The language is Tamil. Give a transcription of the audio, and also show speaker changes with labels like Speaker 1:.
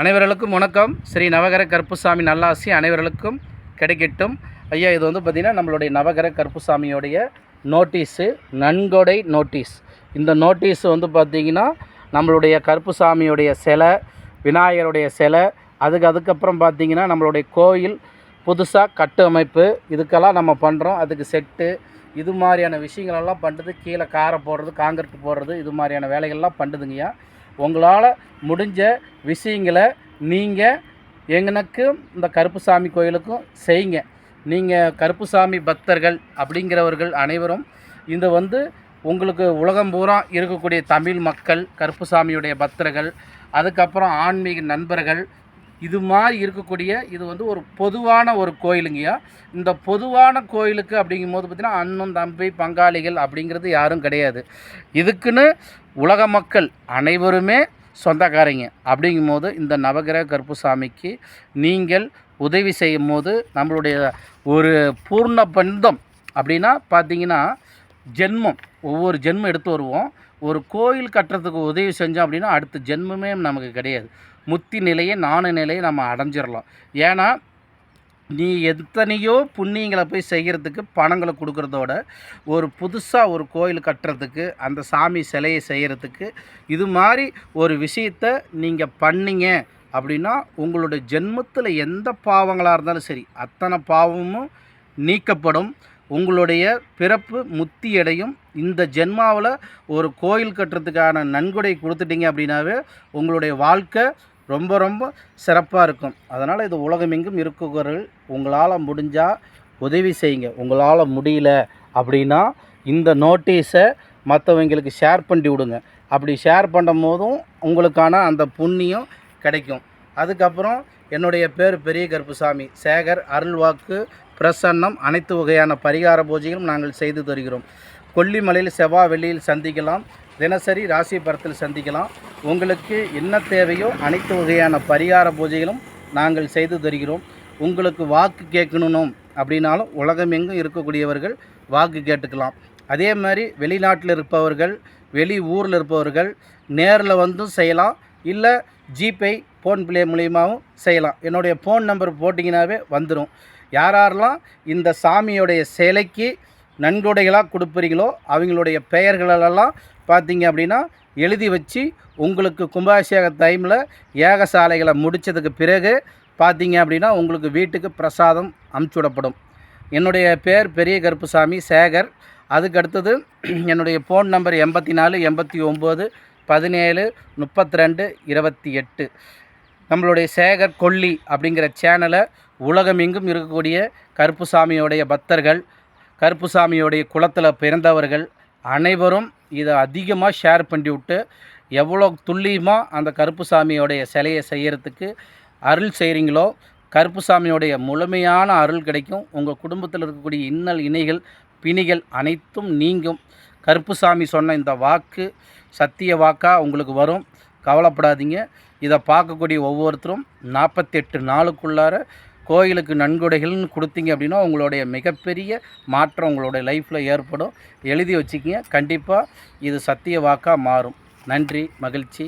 Speaker 1: அனைவர்களுக்கும் வணக்கம். ஸ்ரீ நவகர கருப்புசாமி நல்லாசி அனைவர்களுக்கும் கிடைக்கட்டும். ஐயா இது வந்து பார்த்திங்கன்னா நம்மளுடைய நவகர கருப்புசாமியோடைய நோட்டீஸு நன்கொடை நோட்டீஸ். இந்த நோட்டீஸ் வந்து பார்த்திங்கன்னா நம்மளுடைய கருப்புசாமியுடைய சிலை விநாயகருடைய சிலை அதுக்கு அதுக்கப்புறம் பார்த்திங்கன்னா நம்மளுடைய கோயில் புதுசாக கட்டு அமைப்பு இதுக்கெல்லாம் நம்ம பண்ணுறோம் அதுக்கு செட்டு இது மாதிரியான விஷயங்களெல்லாம் பண்ணுறது கீழே காரை போடுறது காங்கிரட் போடுறது இது மாதிரியான வேலைகள்லாம் பண்ணுதுங்கய்யா. உங்களால் முடிஞ்ச விஷயங்களை நீங்கள் எங்கனக்கு இந்த கருப்புசாமி கோயிலுக்கும் செய்யுங்க. நீங்கள் கருப்புசாமி பக்தர்கள் அப்படிங்கிறவர்கள் அனைவரும் இந்த வந்து உங்களுக்கு உலகம் பூரா இருக்கக்கூடிய தமிழ் மக்கள் கருப்புசாமியுடைய பக்தர்கள் அதுக்கப்புறம் ஆன்மீக நண்பர்கள் இது மாதிரி இருக்கக்கூடிய இது வந்து ஒரு பொதுவான ஒரு கோயிலுங்கய்யா. இந்த பொதுவான கோயிலுக்கு அப்படிங்கும்போது பார்த்திங்கன்னா அண்ணன் தம்பி பங்காளிகள் அப்படிங்கிறது யாரும் கிடையாது. இதுக்குன்னு உலக மக்கள் அனைவருமே சொந்தக்காரங்க. அப்படிங்கும்போது இந்த நவகிரக கருப்புசாமிக்கு நீங்கள் உதவி செய்யும் போது நம்மளுடைய ஒரு பூர்ண பந்தம் அப்படின்னா பார்த்தீங்கன்னா ஜென்மம். ஒவ்வொரு ஜென்மம் எடுத்து வருவோம். ஒரு கோயில் கட்டுறதுக்கு உதவி செஞ்சோம் அப்படின்னா அடுத்த ஜென்மமே நமக்கு கிடையாது. முத்தி நிலையை நாண நிலையை நம்ம அடைஞ்சிடலாம் ஏன்னா நீ எத்தனையோ புண்ணியங்களை போய் செய்கிறதுக்கு பணங்களை கொடுக்குறதோட ஒரு புதுசாக ஒரு கோயில் கட்டுறதுக்கு அந்த சாமி சிலையை செய்கிறதுக்கு இது மாதிரி ஒரு விஷயத்த நீங்கள் பண்ணீங்க அப்படின்னா உங்களுடைய ஜென்மத்தில் எந்த பாவங்களாக இருந்தாலும் சரி அத்தனை பாவமும் நீக்கப்படும். உங்களுடைய பிறப்பு முத்தி அடையும் இந்த ஜென்மாவில் ஒரு கோயில் கட்டுறதுக்கான நன்கொடை கொடுத்துட்டீங்க அப்படின்னாவே உங்களுடைய வாழ்க்கை ரொம்ப ரொம்ப சிறப்பாக இருக்கும். அதனால் இது உலகமெங்கும் இருக்குகிறவர்கள் உங்களால் முடிஞ்சால் உதவி செய்யுங்க. உங்களால் முடியல அப்படின்னா இந்த நோட்டீஸை மற்றவங்களுக்கு ஷேர் பண்ணி விடுங்க. அப்படி ஷேர் பண்ணும் போதும் உங்களுக்கான அந்த புண்ணியம் கிடைக்கும். அதுக்கப்புறம் என்னுடைய பேர் பெரிய கருப்புசாமி. சேகர் அருள்வாக்கு பிரசன்னம் அனைத்து வகையான பரிகார பூஜைகளும் நாங்கள் செய்து தருகிறோம். கொல்லிமலையில் செவ்வாய் வெள்ளியில் சந்திக்கலாம். தினசரி ராசி பரத்தில் சந்திக்கலாம். உங்களுக்கு என்ன தேவையோ அனைத்து வகையான பரிகார பூஜைகளும் நாங்கள் செய்து தருகிறோம். உங்களுக்கு வாக்கு கேட்கணும் அப்படின்னாலும் உலகமெங்கும் இருக்கக்கூடியவர்கள் வாக்கு கேட்டுக்கலாம். அதே மாதிரி வெளிநாட்டில் இருப்பவர்கள் வெளி ஊரில் இருப்பவர்கள் நேரில் வந்தும் செய்யலாம். இல்லை ஜிபே ஃபோன்பே மூலியமாகவும் செய்யலாம். என்னுடைய ஃபோன் நம்பர் போட்டிங்கனாவே வந்துடும் யாரெல்லாம் இந்த சாமியோடைய சிலைக்கு நன்கொடைகளாக கொடுப்பீங்களோ அவங்களுடைய பெயர்களெல்லாம் பார்த்தீங்க அப்படின்னா எழுதி வச்சு உங்களுக்கு கும்பாபிஷேக டைமில் ஏகசாலைகளை முடித்ததுக்கு பிறகு பார்த்தீங்க அப்படின்னா உங்களுக்கு வீட்டுக்கு பிரசாதம் அமுச்சு விடப்படும் என்னுடைய பேர் பெரிய கருப்புசாமி சேகர். அதுக்கு அடுத்தது என்னுடைய ஃபோன் நம்பர் எண்பத்தி நாலு எண்பத்தி ஒம்பது பதினேழு முப்பத்தி ரெண்டு இருபத்தி எட்டு. நம்மளுடைய சேகர் கொல்லி அப்படிங்கிற சேனலை உலகமெங்கும் இருக்கக்கூடிய கருப்புசாமியோடைய பக்தர்கள் கருப்புசாமியோடைய குளத்தில் பிறந்தவர்கள் அனைவரும் இதை அதிகமாக ஷேர் பண்ணி விட்டு எவ்வளோ துல்லியமாக அந்த கருப்புசாமியோடைய சிலையை செய்கிறதுக்கு அருள் செய்கிறீங்களோ கருப்புசாமியோடைய முழுமையான அருள் கிடைக்கும். உங்கள் குடும்பத்தில் இருக்கக்கூடிய இன்னல் இணைகள் பிணிகள் அனைத்தும் நீங்கும். கருப்புசாமி சொன்ன இந்த வாக்கு சத்திய வாக்காக உங்களுக்கு வரும். கவலைப்படாதீங்க. இதை பார்க்கக்கூடிய ஒவ்வொருத்தரும் நாற்பத்தெட்டு நாளுக்குள்ளார கோயிலுக்கு நன்கொடைகள்னு கொடுத்தீங்க அப்படின்னா உங்களுடைய மிகப்பெரிய மாற்றம் உங்களுடைய லைஃப்பில் ஏற்படும். எழுதி வச்சுக்கிங்க. கண்டிப்பாக இது சத்திய வாக்காக மாறும். நன்றி மகிழ்ச்சி.